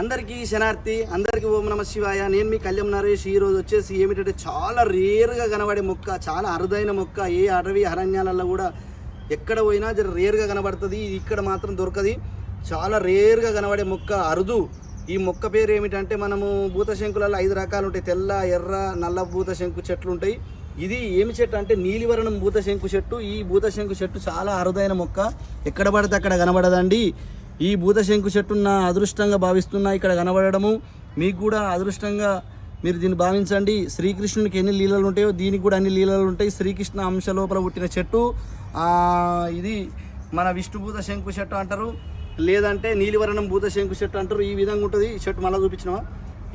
అందరికీ శనార్థి అందరికీ ఓం నమ శివాయ. నేను మీ కళ్యాణ్ నరేష్. ఈరోజు రోజు వచ్చేసి ఏమిటంటే చాలా రేర్గా కనబడే మొక్క చాలా అరుదైన మొక్క. ఏ అడవి అరణ్యాలలో కూడా ఎక్కడ పోయినా జర రేర్గా కనబడుతుంది. ఇది ఇక్కడ మాత్రం దొరకది. చాలా రేర్గా కనబడే మొక్క అరుదు. ఈ మొక్క పేరు ఏమిటంటే మనము భూతశంకులలో ఐదు రకాలు ఉంటాయి. తెల్ల ఎర్ర నల్ల భూతశంకు చెట్లు ఉంటాయి. ఇది ఏమి చెట్టు అంటే నీలివర్ణం భూతశంకు చెట్టు. ఈ భూతశంకు చెట్టు చాలా అరుదైన మొక్క. ఎక్కడ పడితే అక్కడ కనబడదండి. ఈ భూతశంకు చెట్టు నా అదృష్టంగా భావిస్తున్నా ఇక్కడ కనబడము మీకు కూడా అదృష్టంగా మీరు దీన్ని భావించండి. శ్రీకృష్ణునికి ఎన్ని లీలలు ఉంటాయో దీనికి కూడా అన్ని లీలలు ఉంటాయి. శ్రీకృష్ణ అంశ లోపల పుట్టిన చెట్టు ఇది మన విష్ణుభూత శంకు చెట్టు అంటారు. లేదంటే నీలివర్ణం భూత శంకు చెట్టు అంటారు. ఈ విధంగా ఉంటుంది. ఈ చెట్టు మళ్ళీ చూపించినావా?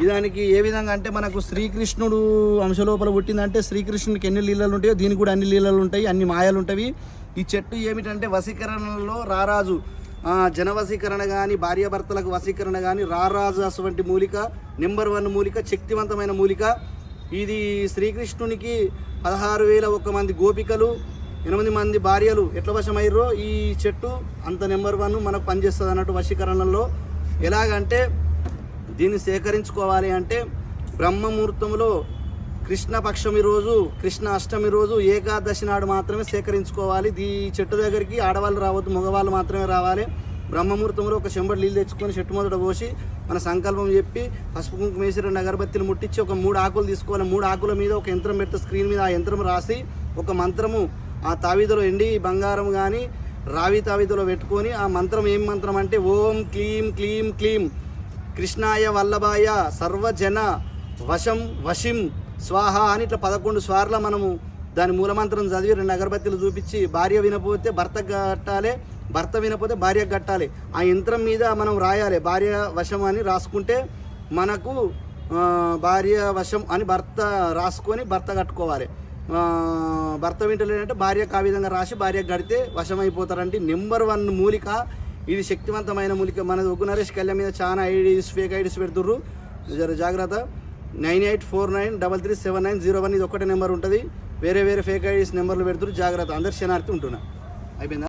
ఇదానికి ఏ విధంగా అంటే మనకు శ్రీకృష్ణుడు అంశలోపల పుట్టిందంటే శ్రీకృష్ణునికి ఎన్ని లీలలు ఉంటాయో దీనికి కూడా అన్ని లీలలు ఉంటాయి అన్ని మాయలు ఉంటాయి. ఈ చెట్టు ఏమిటంటే వసీకరణలో రారాజు జనవశీకరణ జన కానీ భార్యాభర్తలకు వశీకరణ కానీ రారాజు వంటి మూలిక నెంబర్ వన్ మూలిక శక్తివంతమైన మూలిక. ఇది శ్రీకృష్ణునికి పదహారు వేల ఒక మంది గోపికలు ఎనిమిది మంది భార్యలు ఎట్ల వశమయ్యారో ఈ చెట్టు అంత నెంబర్ వన్ మనకు పనిచేస్తుంది అన్నట్టు వశీకరణలో. ఎలాగంటే దీన్ని సేకరించుకోవాలి అంటే బ్రహ్మముహూర్తంలో కృష్ణ పక్షమి రోజు కృష్ణ అష్టమి రోజు ఏకాదశి నాడు మాత్రమే సేకరించుకోవాలి. ఈ చెట్టు దగ్గరికి ఆడవాళ్ళు రావద్దు మగవాళ్ళు మాత్రమే రావాలి. బ్రహ్మముహూర్తంలో ఒక చెంబడి నీళ్ళు తెచ్చుకొని చెట్టు మొదట పోసి మన సంకల్పం చెప్పి పసుపు కుంకుమ వేసి రెండు అగరబత్తిని ముట్టించి ఒక మూడు ఆకులు తీసుకోవాలి. మూడు ఆకుల మీద ఒక యంత్రం పెడితే స్క్రీన్ మీద ఆ యంత్రం రాసి ఒక మంత్రము ఆ తావిదలో ఎండి బంగారం కానీ రావి తావిదలో పెట్టుకొని ఆ మంత్రం ఏం మంత్రం అంటే ఓం క్లీం క్లీం క్లీం. కృష్ణాయ వల్లభాయ సర్వజన వశం వశిం. స్వాహ అని ఇట్లా పదకొండు స్వార్ల మనము దాని మూలమంత్రం చదివి రెండు అగరబత్తీలు చూపించి భార్య వినపోతే భర్త కట్టాలి భర్త వినపోతే భార్య కట్టాలి. ఆ యంత్రం మీద మనం రాయాలి భార్య వశం అని రాసుకుంటే మనకు భార్య వశం అని భర్త రాసుకొని భర్త కట్టుకోవాలి. భర్త వింటలేదంటే భార్యకు ఆ విధంగా రాసి భార్య కడితే వశమైపోతారంటే నెంబర్ వన్ మూలిక ఇది శక్తివంతమైన మూలిక. మన ఒగ్గు నరేష్ కళ్యాణ్ మీద చాలా ఐడీస్ ఫేక్ ఐడీస్ పెడుతుర్రు. జర జాగ్రత్త. Nine eight four nine double three seven nine zero one ఇది ఒకటే నెంబర్ ఉంటుంది. వేరే వేరే ఫేక్ ఐడీస్ నెంబర్లు పెడుతున్నారు జాగ్రత్త. అందరు శనార్థి ఉంటున్నా. అయిపోయిందా?